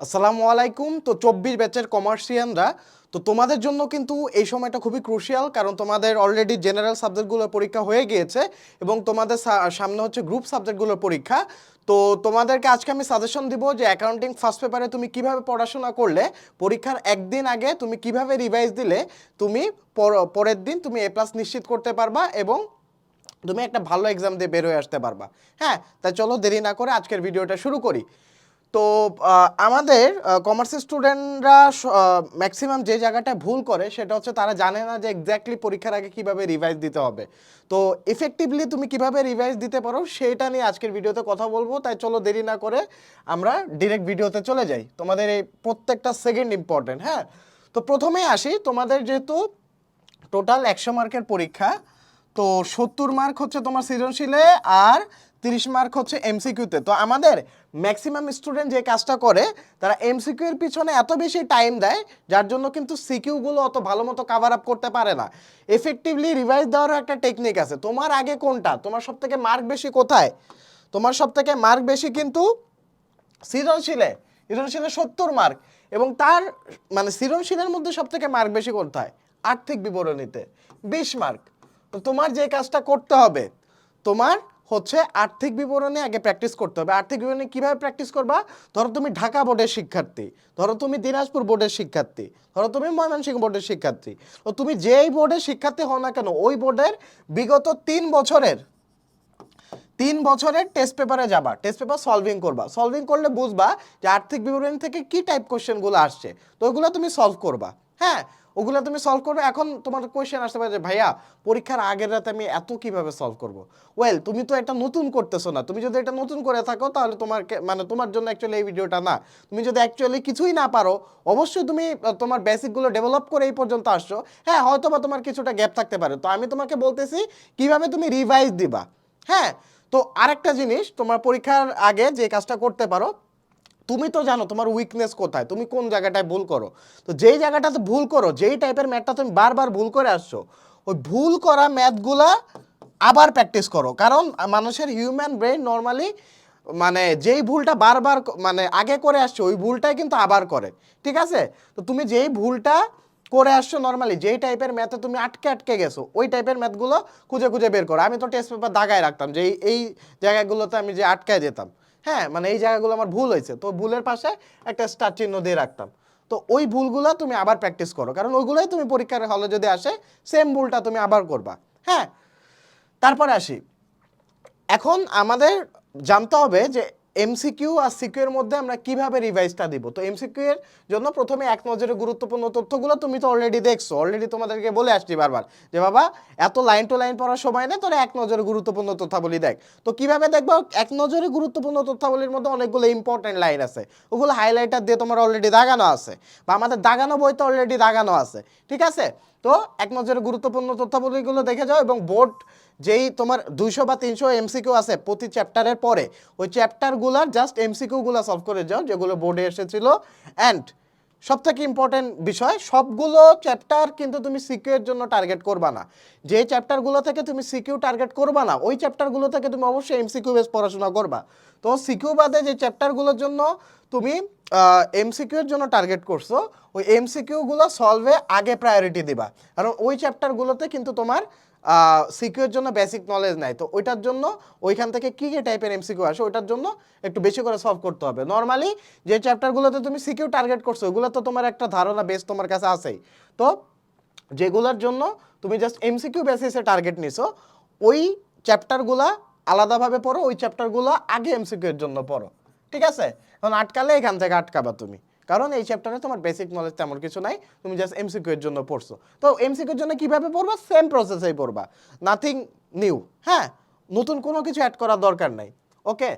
আসসালামু আলাইকুম। তো চব্বিশ ব্যাচের কমার্শিয়ানরা তো তোমাদের জন্য কিন্তু এই সময়টা খুবই ক্রুশিয়াল কারণ তোমাদের অলরেডি জেনারেল সাবজেক্টগুলোর পরীক্ষা হয়ে গিয়েছে এবং তোমাদের সামনে হচ্ছে গ্রুপ সাবজেক্টগুলোর পরীক্ষা। তো তোমাদেরকে আজকে আমি সাজেশন দিব যে অ্যাকাউন্টিং ফার্স্ট পেপারে তুমি কীভাবে পড়াশোনা করলে, পরীক্ষার একদিন আগে তুমি কীভাবে রিভাইজ দিলে, তুমি পর- পরের দিন তুমি এ প্লাস নিশ্চিত করতে পারবা এবং তুমি একটা ভালো এক্সাম দিয়ে বের হয়ে আসতে পারবা। হ্যাঁ তাই চলো দেরি না করে আজকের ভিডিওটা শুরু করি। তো আমাদের কমার্সের স্টুডেন্টরা ম্যাক্সিমাম যে জায়গাটা ভুল করে সেটা হচ্ছে তারা জানে না যে এক্স্যাক্টলি পরীক্ষার আগে কীভাবে রিভাইজ দিতে হবে। তো ইফেক্টিভলি তুমি কীভাবে রিভাইজ দিতে পারো সেটা নিয়ে আজকের ভিডিওতে কথা বলব। তাই চলো দেরি না করে আমরা ডিরেক্ট ভিডিওতে চলে যাই। তোমাদের এই প্রত্যেকটা সেকেন্ড ইম্পর্টেন্ট হ্যাঁ? তো প্রথমেই আসি, তোমাদের যেহেতু টোটাল একশো মার্কের পরীক্ষা, তো সত্তর মার্ক হচ্ছে তোমার সৃজনশীলে আর তিরিশ মার্ক হচ্ছে এমসিকিউতে। তো আমাদের ম্যাক্সিমাম স্টুডেন্ট যে কাজটা করে, তারা এমসিকিউ এর পিছনে এত বেশি টাইম দেয়, যার জন্য কিন্তু সিকিউগুলো অত ভালো মতো কাভার আপ করতে পারে না। এফেক্টিভলি রিভাইজ দেওয়ারও একটা টেকনিক আছে। তোমার আগে কোনটা? তোমার সব থেকে মার্ক বেশি কোথায়? তোমার সব থেকে মার্ক বেশি কিন্তু সৃজনশীলে। সৃজনশীলে সত্তর মার্ক এবং তার মানে সৃজনশীলের মধ্যে সব থেকে মার্ক বেশি কোথায়? আর্থিক বিবরণীতে। বিশ মার্ক তো তোমার যে কাজটা করতে হবে, তোমার হচ্ছে আর্থিক বিবরণী আগে প্র্যাকটিস করতে হবে। আর্থিক বিবরণে কীভাবে প্র্যাকটিস করবা? ধরো তুমি ঢাকা বোর্ডের শিক্ষার্থী, ধরো তুমি দিনাজপুর বোর্ডের শিক্ষার্থী, ধরো তুমি ময়মনসিংহ বোর্ডের শিক্ষার্থী। তো তুমি যেই বোর্ডের শিক্ষার্থী হও না কেন, ওই বোর্ডের বিগত তিন বছরের তিন বছরের টেস্ট পেপারে যাবা। টেস্ট পেপার সলভিং করবা। সলভিং করলে বুঝবা যে আর্থিক বিবরণী থেকে কি টাইপ কোশ্চেনগুলো আসছে, তো ওইগুলো তুমি সলভ করবা। হ্যাঁ? ওগুলো তুমি সলভ করবে। এখন তোমার কোয়েশ্চেন আসতে পারে যে, ভাইয়া, পরীক্ষার আগের রাতে আমি এত কীভাবে সলভ করব? ওয়েল তুমি তো এটা নতুন করতেছো না। তুমি যদি এটা নতুন করে থাকো, তাহলে তোমার মানে তোমার জন্য অ্যাকচুয়ালি এই ভিডিওটা না। তুমি যদি অ্যাকচুয়ালি কিছুই না পারো, অবশ্যই তুমি তোমার বেসিকগুলো ডেভেলপ করে এই পর্যন্ত আসছো। হ্যাঁ হয়তো বা তোমার কিছুটা গ্যাপ থাকতে পারে। তো আমি তোমাকে বলতেছি, কীভাবে তুমি রিভাইজ দিবা? হ্যাঁ তো আরেকটা জিনিস, তোমার পরীক্ষার আগে যে কাজটা করতে পারো তুমি তো জানো তোমার উইকনেস কোথায়, তুমি কোন জায়গাটায় ভুল করো। তো যেই জায়গাটাতে ভুল করো, যেই টাইপের ম্যাথটা তুমি বারবার ভুল করে আসছো, ওই ভুল করা ম্যাথগুলা আবার প্র্যাকটিস করো। কারণ মানুষের হিউম্যান ব্রেন নর্মালি মানে যেই ভুলটা বারবার মানে আগে করে আসছে, ওই ভুলটাই কিন্তু আবার করে। ঠিক আছে? তো তুমি যেই ভুলটা করে আসছো নর্মালি যেই টাইপের ম্যাথে তুমি আটকে আটকে গেছো, ওই টাইপের ম্যাথগুলো খুঁজে খুঁজে বের করো। আমি তো টেস্ট পেপার দাগায় রাখতাম যে এই- জায়গাগুলোতে আমি যে আটকায় যেতাম। হ্যাঁ মানে এই জায়গাগুলো আমার ভুল হয়েছে। তো ভুলের পাশে একটা স্টার চিহ্ন দিয়ে রাখতাম। তো ওই ভুলগুলো তুমি আবার প্র্যাকটিস করো। কারণ ওইগুলোই তুমি পরীক্ষার হলে যদি আসে সেম ভুলটা তুমি আবার করবা। হ্যাঁ তারপরে আসি। এখন আমাদের জানতে হবে যে এমসিকিউ আর সিকিউ এর মধ্যে আমরা কীভাবে রিভাইজটা দিব? তো এমসিকিউ এর জন্য প্রথমে এক নজরে গুরুত্বপূর্ণ তথ্যগুলো তুমি তো অলরেডি দেখছ। অলরেডি তোমাদেরকে বলে আসছি বারবার যে, বাবা, এত লাইন টু লাইন পড়ার সময় নেই, তোরা এক নজরে গুরুত্বপূর্ণ তথ্যাবলী দেখ। তো কীভাবে দেখব? এক নজরে গুরুত্বপূর্ণ তথ্যাবলীর মধ্যে অনেকগুলো ইম্পর্টেন্ট লাইন আছে। ওগুলো হাইলাইটার দিয়ে তোমার অলরেডি দাগানো আছে বা আমাদের দাগানো বইতে অলরেডি দাগানো আছে। ঠিক আছে? তো এক নজরে গুরুত্বপূর্ণ তথ্যাবলীগুলো দেখে যাও এবং বোর্ড যেই তোমার দুইশো বা তিনশো এমসিকিউ আছে প্রতি চ্যাপ্টারের পরে, ওই চ্যাপ্টারগুলার জাস্ট এমসিকিউগুলো সলভ করে যাও, যেগুলো বোর্ডে এসেছিল। অ্যান্ড সব থেকে ইম্পর্টেন্ট বিষয়, সবগুলো চ্যাপ্টার কিন্তু তুমি সিকিউ এর জন্য টার্গেট করবা না। যে চ্যাপ্টারগুলো থেকে তুমি সিকিউ টার্গেট করবা না, ওই চ্যাপ্টারগুলো থেকে তুমি অবশ্যই এমসিকিউ বেস পড়াশোনা করবা। তো সিকিউ বাদে যে চ্যাপ্টারগুলোর জন্য তুমি এমসিকিউ এর জন্য টার্গেট করছ, ওই এমসিকিউগুলো সলভে আগে প্রায়োরিটি দিবা। কারণ ওই চ্যাপ্টারগুলোতে কিন্তু তোমার সিকিউর জন্য বেসিক নলেজ নাই। তো ওইটার জন্য ওইখান থেকে কী কী টাইপের এমসিকিউ আসে, ওইটার জন্য একটু বেশি করে সলভ করতে হবে। নর্মালি যে চ্যাপ্টারগুলোতে তুমি সিকিউ টার্গেট করছ, ওগুলো তো তোমার একটা ধারণা বেস তোমার কাছে আছেই। তো যেগুলোর জন্য তুমি জাস্ট এমসিকিউ বেসিসে টার্গেট নিছো, ওই চ্যাপ্টারগুলা আলাদাভাবে পড়ো, ওই চ্যাপ্টারগুলো আগে এমসিকিউ এর জন্য পড়ো। ঠিক আছে? এখন আটকালে এখান থেকে আটকাবা তুমি। কারণ এই চ্যাপ্টারে তোমার বেসিক নলেজ তেমন কিছু নাই, তুমি জাস্ট এমসিকিউ এর জন্য পড়ছো। তো এমসিকিউ এর জন্য কীভাবে পড়বা? সেম প্রসেসেই পড়বা। নাথিং নিউ হ্যাঁ? নতুন কোনো কিছু অ্যাড করার দরকার নাই। ওকে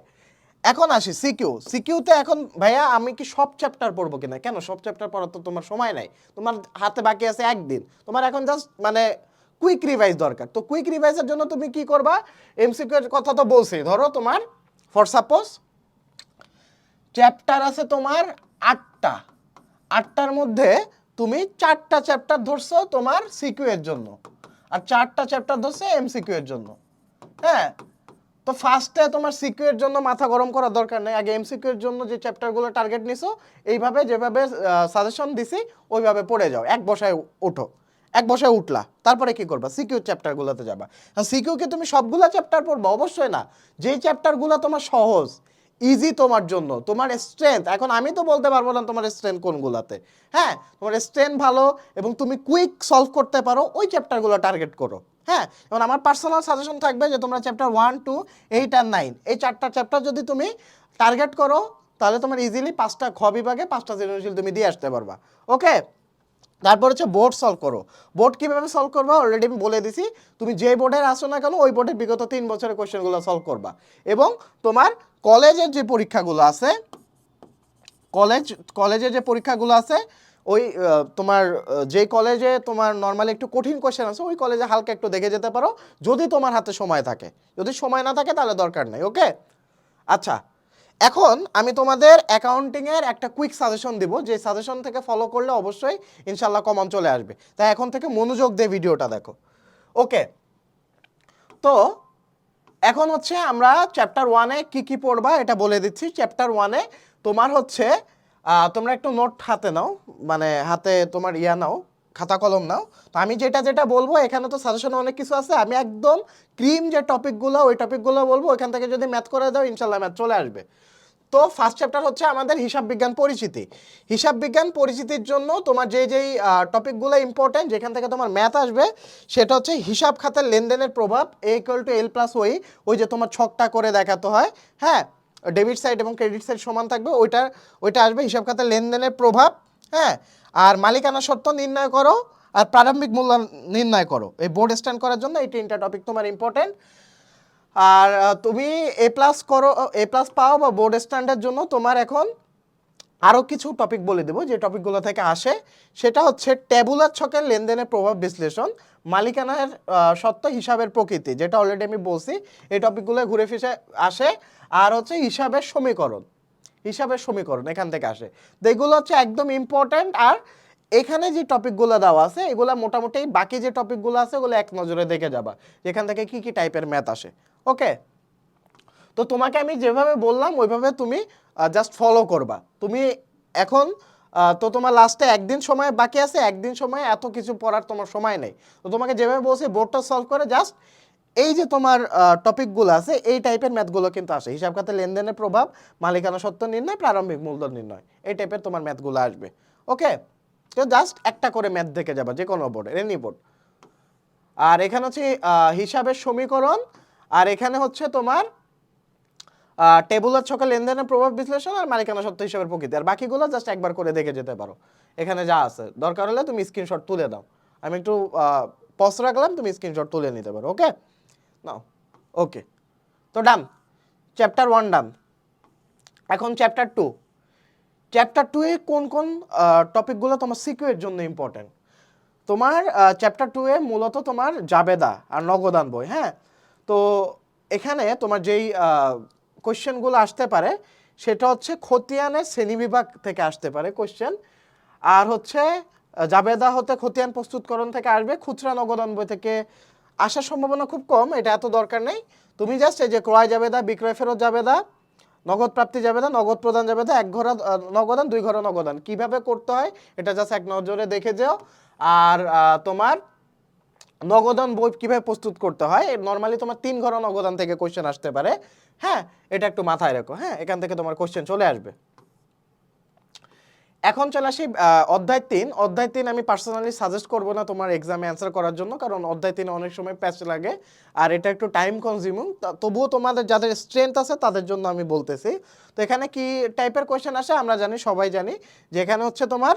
এখন আসি সিকিউ সিকিউতে এখন, ভাইয়া, আমি কি সব চ্যাপ্টার পড়ব কিনা? কেন? সব চ্যাপ্টার পড়ার তো তোমার সময় নাই। তোমার হাতে বাকি আছে একদিন। তোমার এখন জাস্ট মানে কুইক রিভাইজ দরকার। তো কুইক রিভাইজের জন্য তুমি কি করবা? এমসিকিউ এর কথা তো বলছি। ধরো তোমার ফর সাপোজ চ্যাপ্টার আছে তোমার আটটা। আটটার মধ্যে তুমি চারটা চ্যাপ্টার ধরছো তোমার সিকিউ এর জন্য। আর চারটা চ্যাপ্টার ধরছে এমসিকিউ এর জন্য। হ্যাঁ? তো ফার্স্টে তোমার সিকিউ এর জন্য মাথা গরম করার দরকার নেই। আগে এমসিকিউ এর জন্য যে চ্যাপ্টারগুলো টার্গেট নিছো, এইভাবে যেভাবে সাজেশন দিছি, ওইভাবে পড়ে যাও। এক বসায় ওঠো। এক বসায় উঠলা। তারপরে কি করবা? সিকিউ চ্যাপ্টারগুলোতে যাবা। সিকিউ কি তুমি সবগুলো চ্যাপ্টার পড়বা? অবশ্যই না। যেই চ্যাপ্টারগুলো তোমার সহজ ইজি তোমার জন্য। তোমার স্ট্রেংথ এখন আমি তো বলতে পারব না তোমার স্ট্রেংথ কোনগুলাতে। হ্যাঁ তোমার স্ট্রেংথ ভালো এবং তুমি কুইক সলভ করতে পারো ওই চ্যাপ্টারগুলো টার্গেট করো। হ্যাঁ এবং আমার পার্সোনাল সাজেশন থাকবে যে তোমরা চ্যাপ্টার ওয়ান টু এইট আর নাইন এই চারটা চ্যাপ্টার যদি তুমি টার্গেট করো, তাহলে তোমার ইজিলি পাঁচটা খ বিভাগে পাঁচটা সৃজনশীল তুমি দিয়ে আসতে পারবা। ওকে তারপর হচ্ছে বোর্ড সলভ করো। বোর্ড কীভাবে সলভ করবা? অলরেডি আমি বলে দিছি। তুমি যে বোর্ডের আসো না কেন, ওই বোর্ডের বিগত তিন বছরের কোয়েশ্চেনগুলো সলভ করবা। এবং তোমার কলেজের যে পরীক্ষাগুলো আছে, কলেজ, কলেজের যে পরীক্ষাগুলো আছে, ওই তোমার যে কলেজে তোমার নর্মালি একটু কঠিন কোশ্চেন আছে, ওই কলেজে হালকা একটু দেখে যেতে পারো। যদি তোমার হাতে সময় থাকে। যদি সময় না থাকে, তাহলে দরকার নেই ওকে আচ্ছা এখন আমি তোমাদের অ্যাকাউন্টিংয়ের একটা কুইক সাজেশন দিব, যে সাজেশন থেকে ফলো করলে অবশ্যই ইনশাল্লাহ কমন চলে আসবে। তাই এখন থেকে মনোযোগ দিয়ে ভিডিওটা দেখো। ওকে তো এখন হচ্ছে আমরা চ্যাপ্টার ওয়ানে কি কি পড়বা এটা বলে দিচ্ছি। চ্যাপ্টার ওয়ানে তোমার হচ্ছে তোমরা একটু নোট হাতে নাও মানে হাতে তোমার ইয়া নাও। খাতা কলম নাও। তো আমি যেটা যেটা বলব, এখানে তো সাজেশনে অনেক কিছু আছে। আমি একদম ক্রিম যে টপিকগুলো ওই টপিকগুলো বলব, ওইখান থেকে যদি ম্যাথ করে দাও, ইনশাল্লাহ ম্যাথ চলে আসবে। তো ফার্স্ট চ্যাপ্টার হচ্ছে আমাদের হিসাব বিজ্ঞান পরিচিতি। হিসাব বিজ্ঞান পরিচিতির জন্য তোমার যে যেই টপিকগুলো ইম্পর্টেন্ট যেখান থেকে তোমার ম্যাথ আসবে, সেটা হচ্ছে হিসাব খাতের লেনদেনের প্রভাব A equal to L plus ওই ওই যে তোমার ছকটা করে দেখাতে হয়। হ্যাঁ ডেবিট সাইড এবং ক্রেডিট সাইড সমান থাকবে ওইটা ওইটা আসবে হিসাব খাতের লেনদেনের প্রভাব। হ্যাঁ আর মালিকানা সত্ত্ব নির্ণয় করো আর প্রারম্ভিক মূল্য নির্ণয় করো। এই বোর্ড স্ট্যান্ড করার জন্য এই তিনটা টপিক তোমার ইম্পর্টেন্ট আর তুমি এ প্লাস করো এ প্লাস পাও বা বোর্ড স্ট্যান্ডের জন্য তোমার এখন আরও কিছু টপিক বলে দেবো। যে টপিকগুলো থেকে আসে, সেটা হচ্ছে ট্যাবুলার ছকের লেনদেনের প্রভাব বিশ্লেষণ, মালিকানার সত্ত্ব হিসাবের প্রকৃতি, যেটা অলরেডি আমি বলছি, এই টপিকগুলো ঘুরে ফিরে আসে। আর হচ্ছে হিসাবের সমীকরণ। হিসাবের সমীকরণ এখান থেকে আসে। তো এগুলো হচ্ছে একদম ইম্পর্ট্যান্ট আর এখানে যে টপিকগুলো দেওয়া আছে, এগুলো মোটামুটি বাকি যে টপিকগুলো আছে, ওগুলো এক নজরে দেখে যাবা। এখান থেকে কি কি টাইপের ম্যাথ আসে। ওকে তো তোমাকে আমি যেভাবে বললাম, ওইভাবে তুমি জাস্ট ফলো করবা। তুমি এখন তো তোমার লাস্টে একদিন সময় বাকি আছে, একদিন সময় এত কিছু পড়ার তোমার সময় নেই। তো তোমাকে যেভাবে বলছি বোর্ডটা সলভ করে জাস্ট এই যে তোমার টপিকগুলো আছে, এই টাইপের ম্যাথগুলো কিন্তু আসে। হিসাব খাতে লেনদেনের প্রভাব, মালিকানা সত্ত্ব নির্ণয়, প্রারম্ভিক মূলধন নির্ণয়, এই টাইপের তোমার ম্যাথগুলো আসবে। ওকে তো জাস্ট একটা করে ম্যাথ দেখে যাবা, যে কোনো বোর্ডে এনি বোর্ড আর এখানে হচ্ছে হিসাবের সমীকরণ, আর এখানে হচ্ছে তোমার টেবুলার ছকে লেনদেনের প্রভাব বিশ্লেষণ আর মালিকানা সত্ত্ব হিসাবের প্রকৃতি। আর বাকিগুলো জাস্ট একবার করে দেখে যেতে পারো। এখানে যা আছে, দরকার হলে তুমি স্ক্রিনশট তুলে দাও। আমি একটু পজ রাখলাম, তুমি স্ক্রিনশট তুলে নিতে পারো ওকে নাও ওকে তো ডান চ্যাপ্টার ওয়ান ডান এখন চ্যাপ্টার টু চ্যাপ্টার টু এ কোন কোন টপিকগুলো তোমার সিকিউর জন্য ইম্পর্টেন্ট তোমার চ্যাপ্টার টু এ মূলত তোমার জাবেদা আর নগদান বই হ্যাঁ? তো এখানে তোমার যেই কোশ্চেনগুলো আসতে পারে, সেটা হচ্ছে খতিয়ানের শ্রেণীবিভাগ থেকে আসতে পারে কোশ্চেন আর হচ্ছে জাবেদা হতে খতিয়ান প্রস্তুতকরণ থেকে আসবে, খুচরা নগদান বই থেকে আসার সম্ভাবনা খুব কম, এটা এত দরকার নেই। তুমি জাস্ট এই যে ক্রয় জাবেদা, বিক্রয় ফেরত জাবেদা, নগদ প্রাপ্তি জাবেদা, নগদ প্রদান জাবেদা, এক ঘর নগদান, দুই ঘর নগদান। কীভাবে করতে হয় এটা জাস্ট এক নজরে দেখে যাও। আর তোমার নগদান বই কীভাবে প্রস্তুত করতে হয় নর্মালি তোমার তিন ঘর নগদান থেকে কোশ্চেন আসতে পারে। হ্যাঁ এটা একটু মাথায় রাখো। হ্যাঁ এখান থেকে তোমার কোশ্চেন চলে আসবে। এখন চলে আসি অধ্যায় তিন। অধ্যায় তিন আমি পার্সোনালি সাজেস্ট করব না তোমার এক্সামে অ্যান্সার করার জন্য, কারণ অধ্যায় তিন অনেক সময় প্যাচ লাগে আর এটা একটু টাইম কনজিউমিং তবুও তোমাদের যাদের স্ট্রেংথ আছে তাদের জন্য আমি বলতেছি। তো এখানে কি টাইপের কোয়েশ্চেন আসে আমরা জানি, সবাই জানি, যে এখানে হচ্ছে তোমার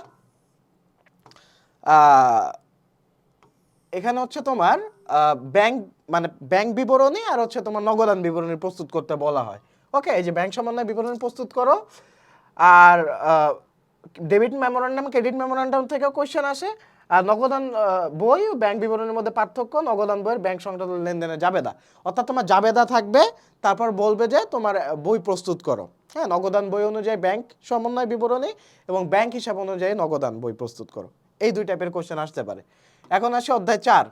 এখানে হচ্ছে তোমার ব্যাংক মানে ব্যাংক বিবরণী আর হচ্ছে তোমার নগদান বিবরণী প্রস্তুত করতে বলা হয়। ওকে এই যে ব্যাংক সমন্বয় বিবরণী প্রস্তুত করো। আর ডেবিট মেমোরান্ডাম, ক্রেডিট মেমোরান্ডাম থেকেও কোয়েশ্চেন আসে। আর নগদান বই ও ব্যাংক বিবরণীর মধ্যে পার্থক্য, নগদান বইয়ের ব্যাংক সংক্রান্ত লেনদেনের জাবেদা। অর্থাৎ তোমার জাবেদা থাকবে, তারপর বলবে যে তোমার বই প্রস্তুত করো। হ্যাঁ নগদান বই অনুযায়ী ব্যাংক সমন্বয় বিবরণী এবং ব্যাংক হিসাব অনুযায়ী নগদান বই প্রস্তুত করো। এই দুই টাইপের কোয়েশ্চেন আসতে পারে। এখন আসে অধ্যায় চার।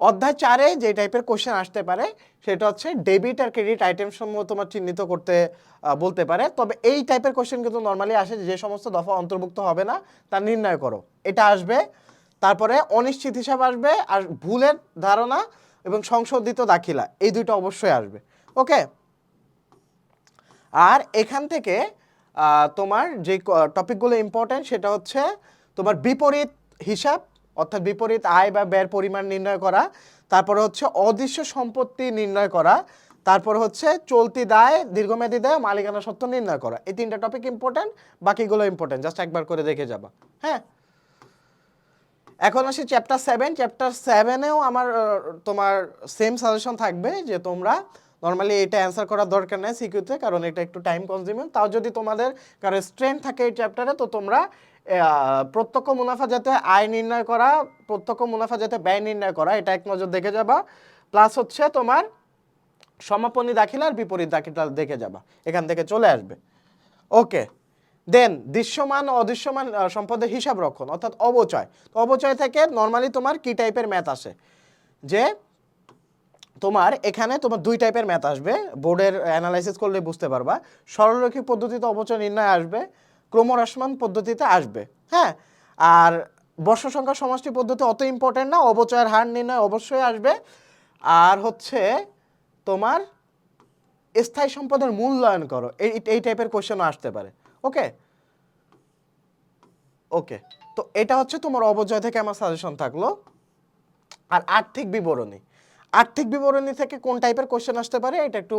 অধ্যায় চারে যে টাইপের কোশ্চেন আসতে পারে, সেটা হচ্ছে ডেবিট আর ক্রেডিট আইটেম সমূহ তোমার চিহ্নিত করতে বলতে পারে। তবে এই টাইপের কোশ্চেন কিন্তু নর্মালি আসে যে সমস্ত দফা অন্তর্ভুক্ত হবে না, তা নির্ণয় করো। এটা আসবে, তারপরে অনিশ্চিত হিসাব আসবে, আর ভুলের ধারণা এবং সংশোধিত দাখিলা, এই দুইটা অবশ্যই আসবে। ওকে আর এখান থেকে তোমার যে টপিকগুলো ইম্পর্টেন্ট সেটা হচ্ছে তোমার বিপরীত হিসাব অর্থাৎ বিপরীত আয় বা ব্যয়ের পরিমাণ নির্ণয় করা, তারপরে হচ্ছে অদৃশ্য সম্পত্তি নির্ণয় করা, তারপর হচ্ছে চলতি দায়, দীর্ঘমেয়াদী দায় মালিকানা সত্ত্ব নির্ণয় করা। এই তিনটা টপিক ইম্পর্টেন্ট বাকিগুলো ইম্পর্টেন্ট জাস্ট একবার করে দেখে যাবা। হ্যাঁ? এখন আসি চ্যাপ্টার সেভেন চ্যাপ্টার সেভেনেও আমার তোমার সেম সাজেশন থাকবে যে তোমরা নর্মালি এটা অ্যান্সার করার দরকার নেই সিকিউতে কারণ এটা একটু টাইম কনজিউমিং তাও যদি তোমাদের কারও স্ট্রেন্থ থাকে এই চ্যাপ্টারে তো তোমরা প্রত্যক্ষ মুনাফা যাতে আয় নির্ণয় করা, প্রত্যক্ষ মুনাফা যাতে ব্যয় নির্ণয় করা, এটা এক নজর দেখে যাবা। প্লাস হচ্ছে তোমার সমাপনী দাখিলা আর বিপরীত দাখিলা দেখে যাবা। এখান থেকে চলে আসবে। ওকে দেন দৃশ্যমান অদৃশ্যমান সম্পদের হিসাব রক্ষণ, অর্থাৎ অবচয়। অবচয় থেকে নর্মালি তোমার কি টাইপের ম্যাথ আসে? যে তোমার এখানে তোমার দুই টাইপের ম্যাথ আসবে। বোর্ডের অ্যানালাইসিস করলে বুঝতে পারবা। সরলরৈখিক পদ্ধতিতে অবচয় নির্ণয় আসবে। ক্রমহ্রাসমান পদ্ধতিতে আসবে। হ্যাঁ? আর বর্ষ সংখ্যা সমষ্টি পদ্ধতি অত ইম্পর্টেন্ট না, অবচয়ের হার নির্ণয় অবশ্যই আসবে। আর হচ্ছে তোমার স্থায়ী সম্পদের মূল্যায়ন করো। এই এই টাইপের কোশ্চেনও আসতে পারে। ওকে ওকে তো এটা হচ্ছে তোমার অবজয় থেকে আমার সাজেশন থাকল। আর আর্থিক বিবরণী। আর্থিক বিবরণী থেকে কোন টাইপের কোশ্চেন আসতে পারে? এটা একটু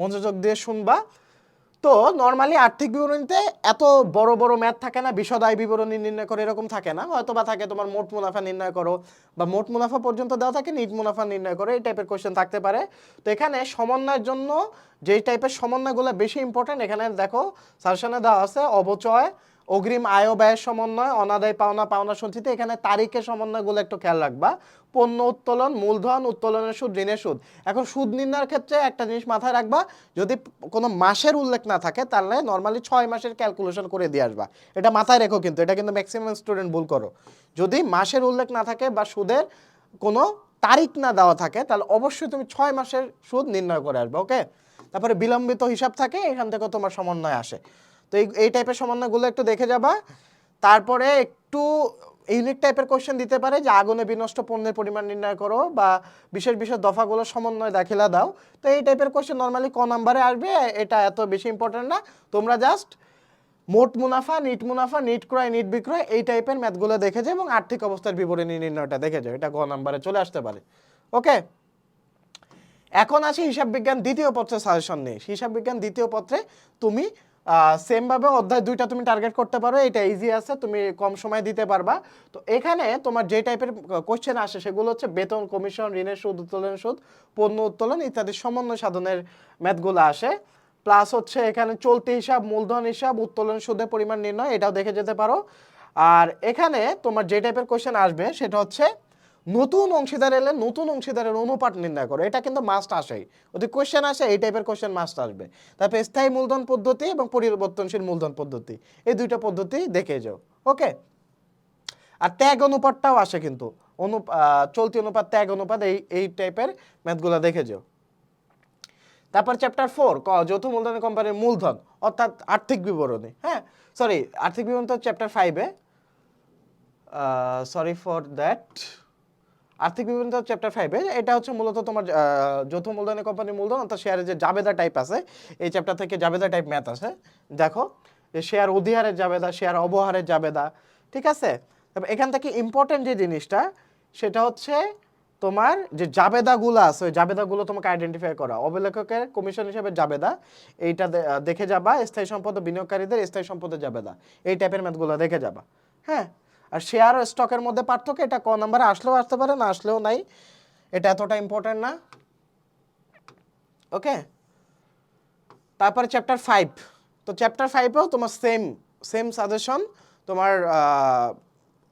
মনোযোগ দিয়ে শুনবা। তো নর্মালি আর্থিক বিবরণীতে এত বড় বড় ম্যাথ থাকে না বিশদ আয় বিবরণী নির্ণয় করে এরকম থাকে না। হয়তো বা থাকে, তোমার মোট মুনাফা নির্ণয় করো বা মোট মুনাফা পর্যন্ত দেওয়া থাকে, নিট মুনাফা নির্ণয় করো, এই টাইপের কোয়েশ্চেন থাকতে পারে। তো এখানে সমন্বয়ের জন্য যেই টাইপের সমন্বয়গুলো বেশি ইম্পর্টেন্ট এখানে দেখো সাজেশনে দেওয়া আছে অবচয় অগ্রিম আয় ব্যয়ের সমন্বয়, অনাদায় পাওনা পাওনা সঞ্চিত এখানে তারিখের সমন্বয়গুলো একটু খেয়াল রাখবা। পণ্য উত্তোলন, মূলধন, উত্তোলনের সুদ, ঋণের সুদ। এখন সুদ নির্ণয়ের ক্ষেত্রে একটা জিনিস মাথায় রাখবা, যদি কোনো মাসের উল্লেখ না থাকে, তাহলে নর্মালি ছয় মাসের ক্যালকুলেশন করে দিয়ে আসবা। এটা মাথায় রেখো কিন্তু, এটা কিন্তু ম্যাক্সিমাম স্টুডেন্ট ভুল করো। যদি মাসের উল্লেখ না থাকে বা সুদের কোনো তারিখ না দেওয়া থাকে, তাহলে অবশ্যই তুমি ছয় মাসের সুদ নির্ণয় করে আসবে ওকে তারপরে বিলম্বিত হিসাব থাকে, এখান থেকে তোমার সমন্বয় আসে। তো এই এই টাইপের সমন্বয়গুলো একটু দেখে যাবা। তারপরে একটু ইউনিক টাইপের কোশ্চেন দিতে পারে যে আগুনে বিনষ্ট পণ্যের পরিমাণ নির্ণয় করো বা বিশেষ বিশেষ দফাগুলো সমন্বয় দাখিলা দাও। তো এই টাইপের কোশ্চেন নর্মালি ক নাম্বারে আসবে? এটা এত বেশি ইম্পর্টেন্ট না। তোমরা জাস্ট মোট মুনাফা, নিট মুনাফা, নিট ক্রয়, নিট বিক্রয় এই টাইপের ম্যাথগুলো দেখে যাও এবং আর্থিক অবস্থার বিবরণী নির্ণয়টা দেখে যাও। এটা গ নাম্বারে চলে আসতে পারে। ওকে এখন আছে হিসাব বিজ্ঞান দ্বিতীয় পত্রের সাজেশন নিয়ে। হিসাব বিজ্ঞান দ্বিতীয় পত্রে তুমি সেম ভাবে অধ্যায় দুইটা তুমি টার্গেট করতে পারো, এটা ইজি আছে, তুমি কম সময় দিতে পারবা। তো এখানে তোমার যে টাইপের কোশ্চেন আসে সেগুলো হচ্ছে বেতন কমিশন ঋণের সুদ উত্তোলন সুদ, পণ্য উত্তোলন ইত্যাদি সমন্বয় সাধনের ম্যাথগুলো আসে। প্লাস হচ্ছে এখানে চলতি হিসাব, মূলধন হিসাব, উত্তোলন সুদের পরিমাণ নির্ণয়, এটাও দেখে যেতে পারো। আর এখানে তোমার যে টাইপের কোশ্চেন আসবে, সেটা হচ্ছে নতুন অংশীদার এলে নতুন অংশীদারের অনুপাত নির্ণয় করো। এটা কিন্তু মাস্ট আসেই। ওদের কোশ্চেন আসে, এই টাইপের কোশ্চেন মাস্ট আসবে। তারপর স্থায়ী মূলধন পদ্ধতি এবং পরিবর্তনশীল মূলধন পদ্ধতি। এই দুইটা পদ্ধতি দেখে যাও। ওকে আর ত্যাগ অনুপাতটাও আসে কিন্তু। অনু চলতি অনুপাত ত্যাগ অনুপাত, এই এই টাইপের ম্যাথগুলো দেখে যাও। তারপর চ্যাপ্টার ফোর ক, যৌথ মূলধনী কোম্পানির মূলধন, অর্থাৎ আর্থিক বিবরণী। হ্যাঁ? সরি আর্থিক বিবরণী তো চ্যাপ্টার ফাইভে সরি ফর দ্যাট আর্থিক বিবরণী চ্যাপ্টার ফাইভে এটা হচ্ছে মূলত তোমার যৌথ মূলধনী কোম্পানির মূলধন, অর্থাৎ শেয়ারের যে জাবেদা টাইপ আছে, এই চ্যাপ্টার থেকে জাবেদা টাইপ ম্যাথ আছে। দেখো যে শেয়ার অধিহারের জাবেদা শেয়ার অবহারের জাবেদা, ঠিক আছে? তবে এখান থেকে ইম্পর্টেন্ট যে জিনিসটা, সেটা হচ্ছে তোমার যে জাবেদাগুলো আছে, ওই জাবেদাগুলো তোমাকে আইডেন্টিফাই করা। অবলেখকের কমিশন হিসেবে জাবেদা, এইটা দেখে যাবা। স্থায়ী সম্পদ বিনিয়োগকারীদের স্থায়ী সম্পদের জাবেদা। এই টাইপের ম্যাথগুলো দেখে যাবা। হ্যাঁ? আর শেয়ার স্টকের মধ্যে পার্থক্য এটা ক নাম্বারে আসলেও আসতে পারে, না আসলেও নাই। এটা এতটা ইম্পর্টেন্ট না। ওকে তারপরে চ্যাপ্টার ফাইভ তো চ্যাপ্টার ফাইভেও তোমার সেম সেম সাজেশন তোমার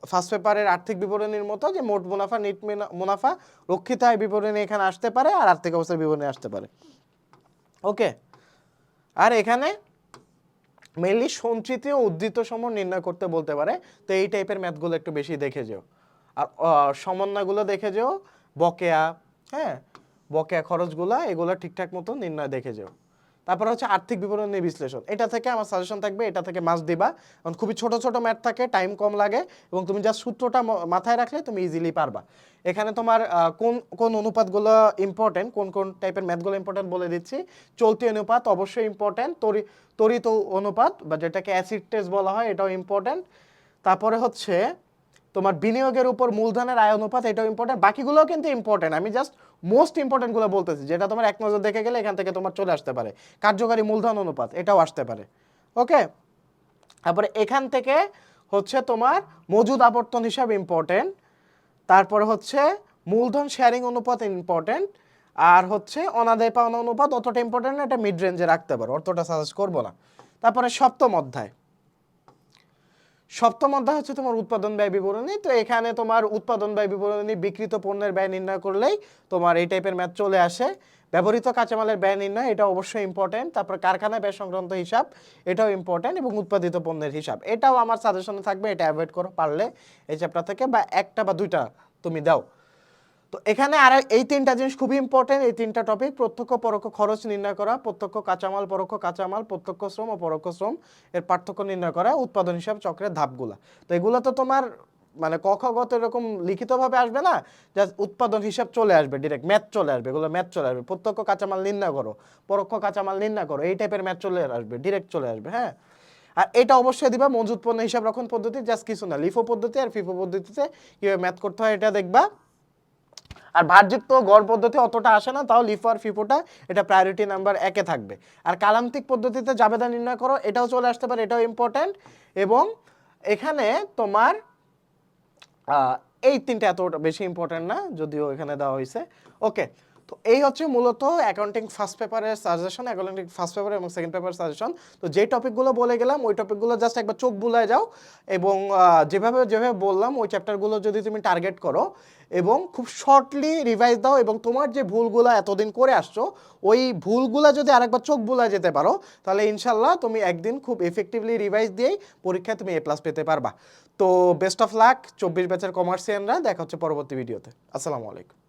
ফার্স্ট পেপারের আর্থিক বিবরণীর মতো যে মোট মুনাফা নিট মিনা- মুনাফা রক্ষিত আয় বিবরণী এখানে আসতে পারে আর আর্থিক অবস্থার বিবরণী আসতে পারে। ওকে আর এখানে মেনলি সঞ্চিত উদ্ধৃত সম নির্ণয় করতে বলতে পারে। তো এই টাইপের ম্যাথগুলো একটু বেশি দেখে যেও। আর সমন্বয়গুলো দেখে যেও, বকেয়া হ্যাঁ? বকেয়া খরচগুলো এগুলো ঠিকঠাক মতো নির্ণয় দেখে যাও। তারপর হচ্ছে আর্থিক বিবরণী বিশ্লেষণ। এটা থেকে আমার সাজেশন থাকবে, এটা থেকে মাস দিবা। কারণ খুবই ছোট ছোট ম্যাথ থাকে টাইম কম লাগে এবং তুমি যা সূত্রটা মাথায় রাখলে তুমি ইজিলি পারবা। এখানে তোমার কোন কোন অনুপাতগুলো ইম্পর্টেন্ট কোন কোন টাইপের ম্যাথগুলো ইম্পর্টেন্ট বলে দিচ্ছি। চলতি অনুপাত অবশ্যই ইম্পর্টেন্ট তরি তরিত অনুপাত বা যেটাকে অ্যাসিড টেস্ট বলা হয়, এটাও ইম্পর্টেন্ট তারপরে হচ্ছে তোমার বিনিয়োগের উপর মূলধনের আয় অনুপাত, এটাও ইম্পর্টেন্ট বাকিগুলোও কিন্তু ইম্পর্টেন্ট আমি জাস্ট মোস্ট ইম্পর্টেন্টগুলো বলতেছি, যেটা তোমার এক নজর দেখে গেলে এখান থেকে তোমার চলে আসতে পারে। কার্যকারী মূলধন অনুপাত, এটাও আসতে পারে। ওকে? তারপরে এখান থেকে হচ্ছে তোমার মজুদ আবর্তন হিসাব ইম্পর্টেন্ট তারপরে হচ্ছে মূলধন শেয়ারিং অনুপাত ইম্পর্টেন্ট আর হচ্ছে অনাদায় পাওনা অনুপাত, অতটা ইম্পর্টেন্ট না, এটা মিড রেঞ্জে রাখতে পারো অতটা সাজেস্ট করব না। তারপরে সপ্তম অধ্যায়। সপ্তম অধ্যায় হচ্ছে তোমার উৎপাদন ব্যয় বিবরণী। তো এখানে তোমার উৎপাদন ব্যয় বিবরণী বিকৃত পণ্যের ব্যয় নির্ণয় করলেই তোমার এই টাইপের ম্যাথ চলে আসে। ব্যবহৃত কাঁচামালের ব্যয় নির্ণয় এটা অবশ্যই ইম্পর্টেন্ট তারপর কারখানা ব্যয় সংক্রান্ত হিসাব, এটাও ইম্পর্টেন্ট এবং উৎপাদিত পণ্যের হিসাব। এটাও আমার সাজেশনে থাকবে, এটা অ্যাভয়েড করো পারলে এই চ্যাপ্টার থেকে বা একটা বা দুইটা তুমি দাও। তো এখানে আর এই তিনটা জিনিস খুবই ইম্পর্টেন্ট এই তিনটা টপিক প্রত্যক্ষ, পরোক্ষ, খরচ নির্ণয় করা, প্রত্যক্ষ, কাঁচামাল, পরোক্ষ, কাঁচামাল, প্রত্যক্ষ শ্রম ও পরোক্ষ শ্রম, এর পার্থক্য নির্ণয় করা, উৎপাদন হিসাব, চক্রের ধাপগুলা। তো এগুলো তো তোমার মানে কখগত এরকম লিখিতভাবে আসবে না জাস্ট উৎপাদন হিসাব চলে আসবে ডিরেক্ট ম্যাথ চলে আসবে, এগুলো ম্যাথ চলে আসবে। প্রত্যক্ষ, কাঁচামাল নির্ণয় করো, পরোক্ষ, কাঁচামাল নির্ণয় করো, এই টাইপের ম্যাথ চলে আসবে ডিরেক্ট চলে আসবে হ্যাঁ? আর এটা অবশ্যই দিবা মজুদ পণ্য হিসাব রক্ষণ পদ্ধতি জাস্ট কিছু না, লিফো পদ্ধতি আর ফিফো পদ্ধতিতে কীভাবে ম্যাথ করতে হয় এটা দেখবা। আর ভারযুক্ত গড় পদ্ধতি অতটা আসে না, তাও লিফো আর ফিফোটা, এটা প্রায়োরিটি নাম্বার একে থাকবে। আর কালান্তিক পদ্ধতিতে জাবেদা নির্ণয় করো, এটাও চলে আসতে পারে, এটাও ইম্পর্ট্যান্ট এবং এখানে তোমার এই তিনটা এত বেশি ইম্পর্ট্যান্ট না, যদিও এখানে দেওয়া হয়েছে। ওকে তো এই হচ্ছে মূলত অ্যাকাউন্টিং ফার্স্ট পেপারের সাজেশন অ্যাকাউন্টিং ফার্স্ট পেপার এবং সেকেন্ড পেপার সাজেশন তো যে টপিকগুলো বলে গেলাম, ওই টপিকগুলো জাস্ট একবার চোখ বুলায় যাও এবং যেভাবে যেভাবে বললাম, ওই চ্যাপ্টারগুলো যদি তুমি টার্গেট করো এবং খুব শর্টলি রিভাইজ দাও এবং তোমার যে ভুলগুলো এতদিন করে আসছো, ওই ভুলগুলো যদি আরেকবার চোখ বুলায় যেতে পারো, তাহলে ইনশাল্লাহ তুমি একদিন খুব এফেক্টিভলি রিভাইজ দিয়েই পরীক্ষায় তুমি এ প্লাস পেতে পারবা। তো বেস্ট অফ লাক চব্বিশ ব্যাচের কমার্সিয়ানরা দেখা হচ্ছে পরবর্তী ভিডিওতে আসসালামু আলাইকুম।